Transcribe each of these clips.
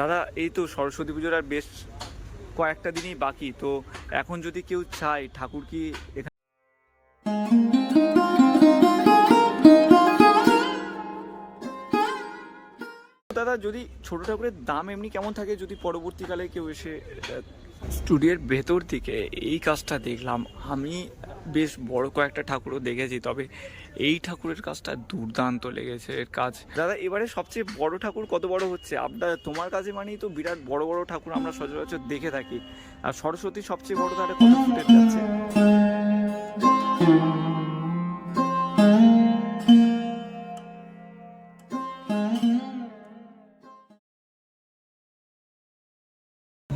দাদা, এই তো সরস্বতী পুজোর আর বেশ কয়েকটা দিনই বাকি, তো এখন যদি কেউ চায়, ঠাকুর কি এখানে দাদা, যদি ছোট ঠাকুরের দাম এমনি কেমন থাকে, যদি পরবর্তীকালে কেউ এসে স্টুডিওর ভেতর থেকে এই কাজটা দেখলাম। আমি বেশ বড় কয়েকটা ঠাকুরও দেখেছি, তবে এই ঠাকুরের কাজটা দুর্দান্ত লেগেছে এর কাজ। দাদা, এবারে সবচেয়ে বড় ঠাকুর কত বড় হচ্ছে? আপনার, তোমার কাছে মানেই তো বিরাট বড় বড় ঠাকুর আমরা সচরাচর দেখে থাকি। আর সরস্বতী সবচেয়ে বড় তাহলে কত ফুটের যাচ্ছে?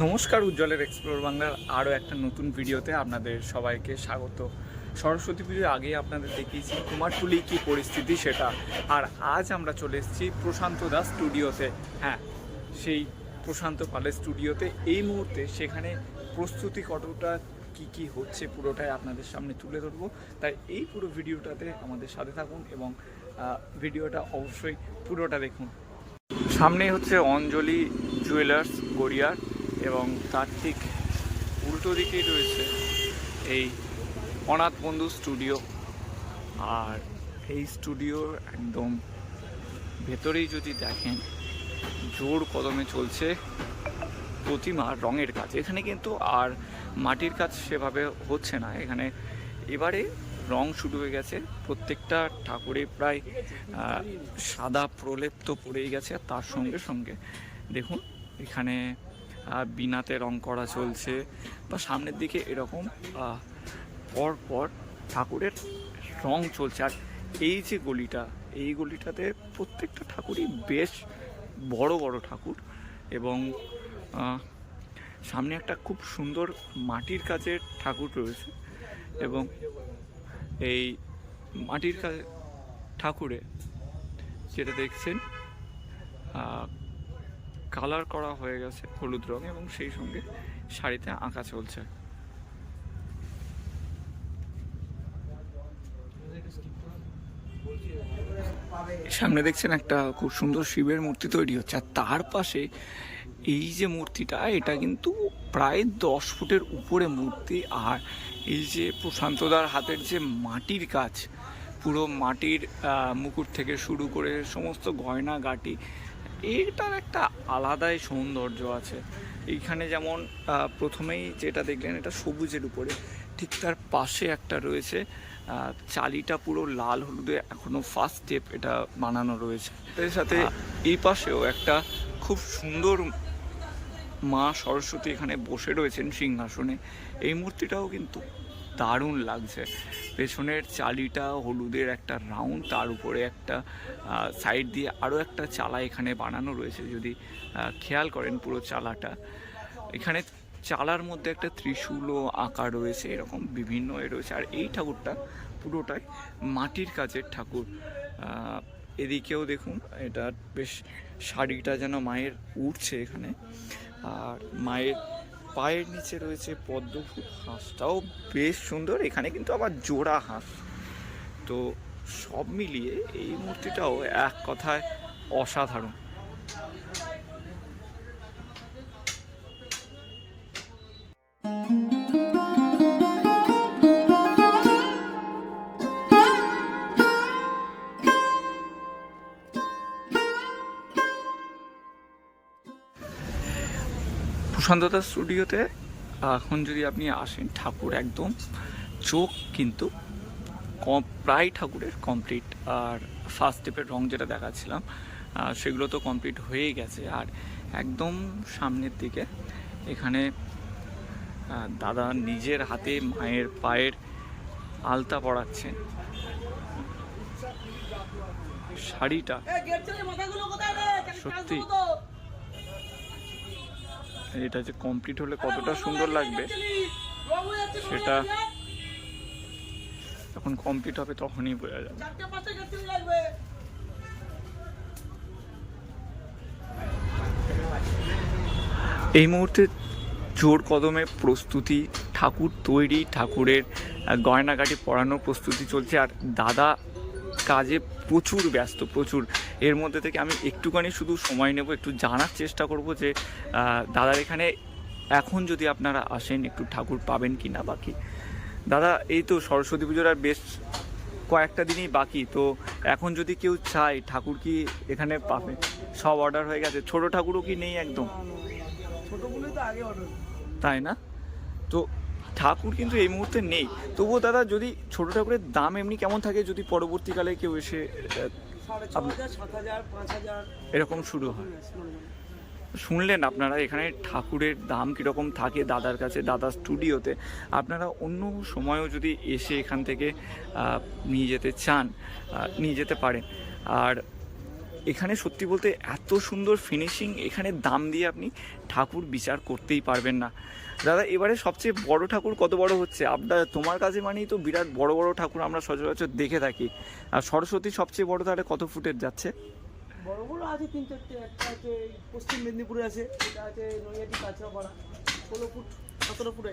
নমস্কার, উজ্জ্বলের এক্সপ্লোর বাংলার আরও একটা নতুন ভিডিওতে আপনাদের সবাইকে স্বাগত। সরস্বতী পুজোর আগে আপনাদের দেখিয়েছি কুমারটুলি কী পরিস্থিতি সেটা। আর আজ আমরা চলে এসেছি প্রশান্ত দাস স্টুডিওতে। হ্যাঁ সেই প্রশান্ত পালের স্টুডিওতে। এই মুহূর্তে সেখানে প্রস্তুতি কতটা, কি কি হচ্ছে পুরোটাই আপনাদের সামনে তুলে ধরবো। তাই এই পুরো ভিডিওটাতে আমাদের সাথে থাকুন এবং ভিডিওটা অবশ্যই পুরোটা দেখুন। সামনে হচ্ছে অঞ্জলি জুয়েলার্স গড়িয়ার। এবং তার ঠিক উল্টো দিকেই রয়েছে এই অনাথ বন্ধু স্টুডিও। আর এই স্টুডিওর একদম ভেতরেই যদি দেখেন, জোর কদমে চলছে প্রতিমার রঙের কাজ। এখানে কিন্তু আর মাটির কাজ সেভাবে হচ্ছে না। এখানে এবারে রং শুরু হয়ে গেছে, প্রত্যেকটা ঠাকুরে প্রায় সাদা প্রলেপ তো পড়েই গেছে, আর তার সঙ্গে সঙ্গে দেখুন, এখানে বিনাতে রং করা চলছে। বা সামনের দিকে এরকম পর পর ঠাকুরের রং চলছে। আর এই যে গলিটা, এই গলিটাতে প্রত্যেকটা ঠাকুরই বেশ বড় বড় ঠাকুর এবং সামনে একটা খুব সুন্দর মাটির কাজের ঠাকুর রয়েছে এবং এই মাটির ঠাকুরে যেটা দেখছেন কালার করা হয়ে গেছে হলুদ রং এবং সেই সঙ্গে শাড়িতে আঁকা চলছে। সামনে দেখছেন একটা খুব সুন্দর শিবের মূর্তি তৈরি হচ্ছে আর তার পাশে এই যে মূর্তিটা, এটা কিন্তু প্রায় দশ ফুটের উপরে মূর্তি আর এই যে প্রশান্তদার হাতের যে মাটির কাজ, পুরো মাটির মুকুট থেকে শুরু করে সমস্ত গয়না গাটি এটার একটা আলাদাই সৌন্দর্য আছে। এইখানে যেমন প্রথমেই যেটা দেখলেন এটা সবুজের উপরে। ঠিক তার পাশে একটা রয়েছে চালিটা পুরো লাল হলুদে এখনও ফার্স্ট স্টেপ এটা বানানো রয়েছে। এর সাথে এই পাশেও একটা খুব সুন্দর মা সরস্বতী এখানে বসে রয়েছেন সিংহাসনে। এই মূর্তিটাও কিন্তু দারুণ লাগছে। পেছনের চালিটা হলুদের একটা রাউন্ড তার উপরে একটা সাইড দিয়ে আরও একটা চালা এখানে বানানো রয়েছে, যদি খেয়াল করেন পুরো চালাটা। এখানে চালার মধ্যে একটা ত্রিশূলও আঁকা রয়েছে, এরকম বিভিন্ন এ রয়েছে। আর এই ঠাকুরটা পুরোটাই মাটির কাজের ঠাকুর। এদিকেও দেখুন, এটা বেশ শাড়িটা যেন মায়ের উঠছে এখানে। আর মায়ের পায়ের নিচে রয়েছে পদ্মফুল হাঁসটাও বেশ সুন্দর, এখানে কিন্তু আবার জোড়া হাঁস। তো সব মিলিয়ে এই মূর্তিটাও এক কথায় অসাধারণ। প্রশান্ততা স্টুডিওতে এখন যদি আপনি আসেন ঠাকুর একদম চোখ কিন্তু কম প্রায় ঠাকুরের কমপ্লিট আর ফার্স্ট স্টেপের রং যেটা দেখাচ্ছিলাম সেগুলো তো কমপ্লিট হয়েই গেছে। আর একদম সামনের দিকে এখানে দাদা নিজের হাতে মায়ের পায়ের আলতা পড়াচ্ছেন শাড়িটা সত্যি। এটা যে কমপ্লিট হলে কতটা সুন্দর লাগবে সেটা যখন কমপ্লিট হবে তখনই বোঝা যাবে। এই মুহূর্তে জোর কদমে প্রস্তুতি ঠাকুর তৈরি ঠাকুরের গয়নাগাটি পরানোর প্রস্তুতি চলছে আর দাদা কাজে প্রচুর ব্যস্ত প্রচুর। এর মধ্যে থেকে আমি একটুখানি শুধু সময় নেব একটু জানার চেষ্টা করব যে দাদার এখানে এখন যদি আপনারা আসেন একটু ঠাকুর পাবেন কি না বাকি। দাদা এই তো সরস্বতী পুজোর আর বেশ কয়েকটা দিনই বাকি তো এখন যদি কেউ চায় ঠাকুর কি এখানে পাবে? সব অর্ডার হয়ে গেছে। ছোট ঠাকুরও কি নেই একদম? আগে অর্ডার তাই না? তো ঠাকুর কিন্তু এই মুহূর্তে নেই। তবুও দাদা, যদি ছোট ঠাকুরের দাম এমনি কেমন থাকে যদি পরবর্তীকালে কেউ এসে এরকম শুরু হয়? শুনলেন আপনারা এখানে ঠাকুরের দাম কীরকম থাকে দাদার কাছে, দাদা স্টুডিওতে? আপনারা অন্য সময়ও যদি এসে এখান থেকে নিয়ে যেতে চান নিয়ে যেতে পারেন। আর এখানে সত্যি বলতে এত সুন্দর ফিনিশিং এখানে দাম দিয়ে আপনি ঠাকুর বিচার করতেই পারবেন না। দাদা এবারে সবচেয়ে বড় ঠাকুর কত বড় হচ্ছে? আপনার তোমার কাছে মানেই তো বিরাট বড় বড় ঠাকুর আমরা সচরাচর দেখে থাকি। আর সরস্বতী সবচেয়ে বড় তাহলে কত ফুটের যাচ্ছে? বড় বড় আছে তিন চারটে একটা আছে পশ্চিম মেদিনীপুরে আছে এটা আছে নৈহাটি কাঁচরাপাড়া। ষোলো ফুট সতেরো ফুট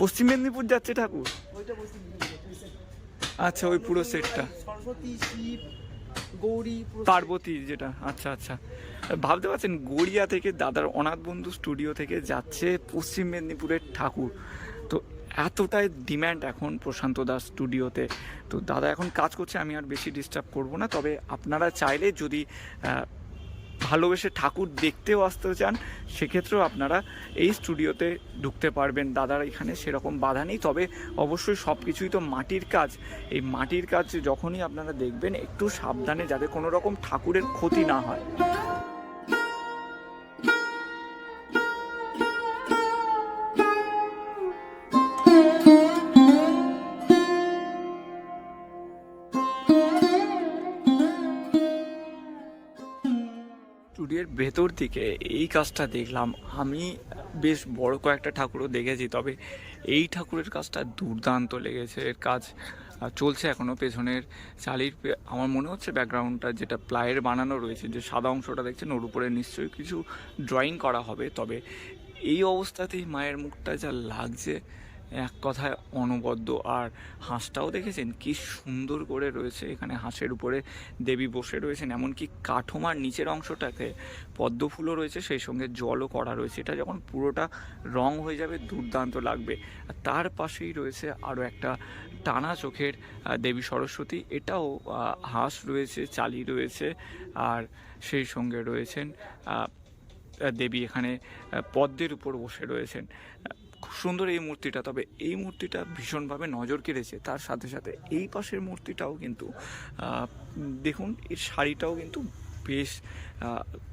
পশ্চিম মেদিনীপুর যাচ্ছে ঠাকুর? ওইটা পশ্চিম মেদিনীপুর আচ্ছা ওই পুরো সেটটা সরস্বতী শিব গৌরী পার্বতী যেটা আচ্ছা আচ্ছা। ভাবতে পারছেন, গড়িয়া থেকে দাদার অনাথ বন্ধু স্টুডিও থেকে যাচ্ছে পশ্চিম মেদিনীপুরের ঠাকুর। তো এতটাই ডিম্যান্ড এখন প্রশান্ত দাস স্টুডিওতে তো। দাদা এখন কাজ করছে, আমি আর বেশি ডিস্টার্ব করব না। তবে আপনারা চাইলে যদি ভালোবেসে ঠাকুর দেখতেও আসতে চান, সেক্ষেত্রেও আপনারা এই স্টুডিওতে ঢুকতে পারবেন। দাদারা এখানে সেরকম বাধা নেই, তবে অবশ্যই সব কিছুই তো মাটির কাজ। এই মাটির কাজ যখনই আপনারা দেখবেন, একটু সাবধানে যাতে কোনো রকম ঠাকুরের ক্ষতি না হয়। ভেতর দিকে এই কাজটা দেখলাম, আমি বেশ বড় কয়েকটা ঠাকুরও দেখেছি, তবে এই ঠাকুরের কাজটা দুর্দান্ত লেগেছে, এর কাজ চলছে এখনও পেছনের চালির আমার মনে হচ্ছে ব্যাকগ্রাউন্ডটা যেটা প্লায়ের বানানো রয়েছে, যে সাদা অংশটা দেখছেন ওর উপরে নিশ্চয়ই কিছু ড্রয়িং করা হবে, তবে এই অবস্থাতেই মায়ের মুখটা যা লাগছে এক কথায় অনবদ্য। আর হাঁসটাও দেখেছেন? কি সুন্দর করে রয়েছে এখানে হাঁসের উপরে। দেবী বসে রয়েছেন, এমনকি কাঠোমার নিচের অংশটাতে পদ্ম ফুলও রয়েছে, সেই সঙ্গে জলও করা রয়েছে। এটা যখন পুরোটা রং হয়ে যাবে, দুর্দান্ত লাগবে। আর তার পাশেই রয়েছে আরও একটা টানা চোখের দেবী সরস্বতী। এটাও হাঁস রয়েছে, চালি রয়েছে, আর সেই সঙ্গে রয়েছেন দেবী এখানে পদ্মের উপর বসে রয়েছেন। খুব সুন্দর এই মূর্তিটা, তবে এই মূর্তিটা ভীষণভাবে নজর কেড়েছে। তার সাথে সাথে এই পাশের মূর্তিটাও কিন্তু দেখুন, এর শাড়িটাও কিন্তু বেশ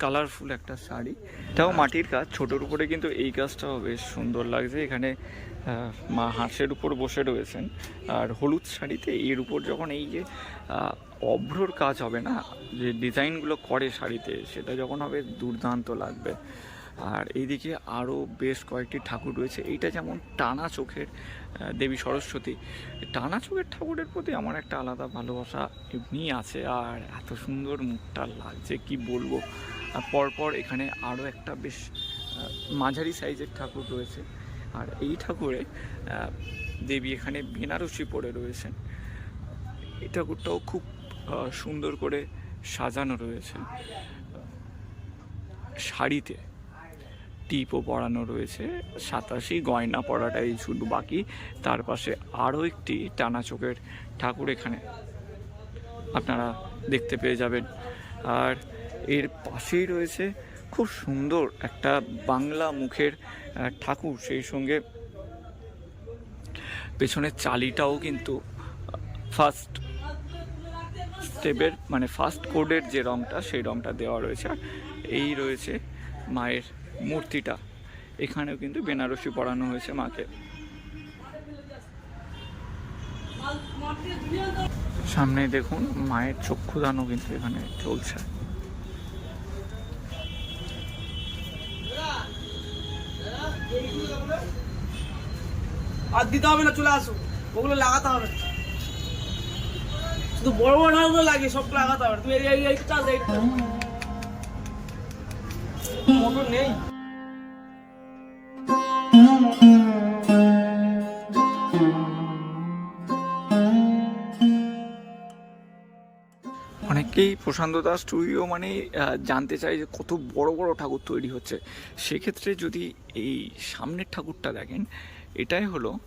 কালারফুল একটা শাড়ি। এটাও মাটির কাজ, ছোটোর উপরে কিন্তু এই কাজটাও বেশ সুন্দর লাগছে। এখানে মা হাঁসের উপর বসে রয়েছেন। আর হলুদ শাড়িতে এর উপর যখন এই যে অভ্রর কাজ হবে না, যে ডিজাইনগুলো করে শাড়িতে, সেটা যখন হবে দুর্দান্ত লাগবে। আর এইদিকে আরও বেশ কয়েকটি ঠাকুর রয়েছে। এইটা যেমন টানা চোখের দেবী সরস্বতী, টানা চোখের ঠাকুরের প্রতি আমার একটা আলাদা ভালোবাসা এমনি আছে। আর এত সুন্দর মুখটা লাগছে, কি বলব? পরপর এখানে আরও একটা বেশ মাঝারি সাইজের ঠাকুর রয়েছে। আর এই ঠাকুরে দেবী এখানে বেনারসি পরে রয়েছেন। এই ঠাকুরটাও খুব সুন্দর করে সাজানো রয়েছে। শাড়িতে টিপও পরানো রয়েছে, সাতাশি গয়না পরাটাই শুধু বাকি তার পাশে আরও একটি টানা চোখের ঠাকুর এখানে আপনারা দেখতে পেয়ে যাবেন। আর এর পাশেই রয়েছে খুব সুন্দর একটা বাংলা মুখের ঠাকুর সেই সঙ্গে পেছনের চালিটাও কিন্তু ফার্স্ট স্টেপের মানে ফার্স্ট কোডের যে রংটা, সেই রংটা দেওয়া রয়েছে। আর এই রয়েছে মায়ের মূর্তিটা। এখানেও কিন্তু বেনারসি পরানো হয়েছে মাকে। সামনে দেখুন, মায়ের চক্ষুদানও কিন্তু এখানে চলছে। আর দিতে হবে না, চলে আসো ওগুলো লাগাতে হবে। শুধু বড় বড় ঠাকুরগুলো লাগে সব লাগাতে হবে। এই এই এই চাষ, এই মোটর নেই। অনেকেই প্রশান্ত দাস স্টুডিও মানে জানতে চাই যে কত বড় বড় ঠাকুর তৈরি হচ্ছে। সেক্ষেত্রে যদি এই সামনের ঠাকুরটা দেখেন এটাই হলো,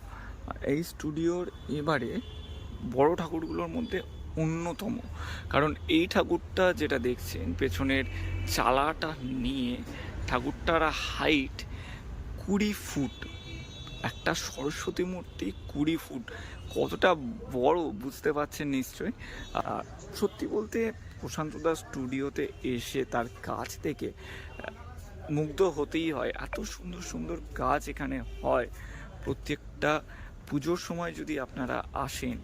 এই স্টুডিওর এবারে বড় ঠাকুরগুলোর মধ্যে অন্যতম। কারণ এই ঠাকুরটা যেটা দেখছেন, পেছনের চালাটা নিয়ে ঠাকুরটার হাইট কুড়ি ফুট। একটা সরস্বতী মূর্তি কুড়ি ফুট। কতটা বড় বুঝতে পারছেন নিশ্চয়ই। আর সত্যি বলতে প্রশান্ত দাস স্টুডিওতে এসে তার কাজ থেকে মুগ্ধ হতেই হয়। এত সুন্দর সুন্দর কাজ এখানে হয়। প্রত্যেকটা পুজোর সময় যদি আপনারা আসেন,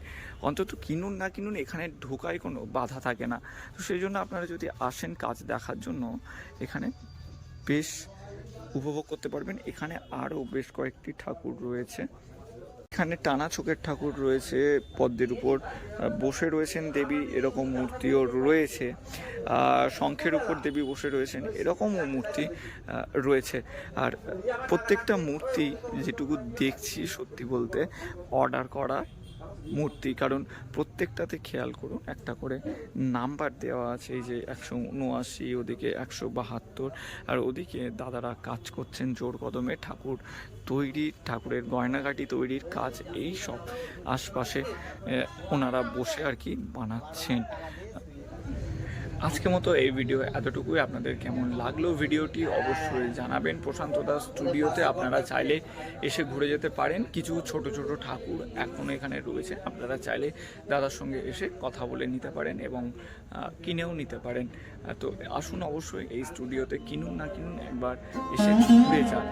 অন্তত কিনুন না কিনুন, এখানে ঢোকায় কোনো বাধা থাকে না। তো সেই জন্য আপনারা যদি আসেন কাজ দেখার জন্য, এখানে বেশ উপভোগ করতে পারবেন। এখানে আরও বেশ কয়েকটি ঠাকুর রয়েছে। এখানে টানা চোখের ঠাকুর রয়েছে, পদ্মের উপর বসে রয়েছেন দেবী, এরকম মূর্তিও রয়েছে, আর শঙ্খের উপর দেবী বসে রয়েছেন, এরকমও মূর্তি রয়েছে। আর প্রত্যেকটা মূর্তি যেটুকু দেখছি সত্যি বলতে অর্ডার করা মূর্তি, কারণ প্রত্যেকটাতে খেয়াল করুন, একটা করে নাম্বার দেওয়া আছে, এই যে একশো উনআশি, ওদিকে একশো বাহাত্তর, আর ওদিকে দাদারা কাজ করছেন জোর কদমে, ঠাকুর তৈরি, ঠাকুরের গয়নাঘাটি তৈরির কাজ, এই সব আশপাশে ওনারা বসে আর কি বানাচ্ছেন। আজকের মতো এই ভিডিও এতটুকুই। আপনাদের কেমন লাগল ভিডিওটি অবশ্যই জানাবেন। প্রশান্ত দাস স্টুডিওতে আপনারা চাইলে এসে ঘুরে যেতে পারেন। কিছু ছোট ছোট ঠাকুর এখনও এখানে রয়েছে। আপনারা চাইলে দাদার সঙ্গে এসে কথা বলে নিতে পারেন এবং কিনেও নিতে পারেন। তো আসুন অবশ্যই এই স্টুডিওতে কিনুন না কিনুন, একবার এসে ঘুরে যান।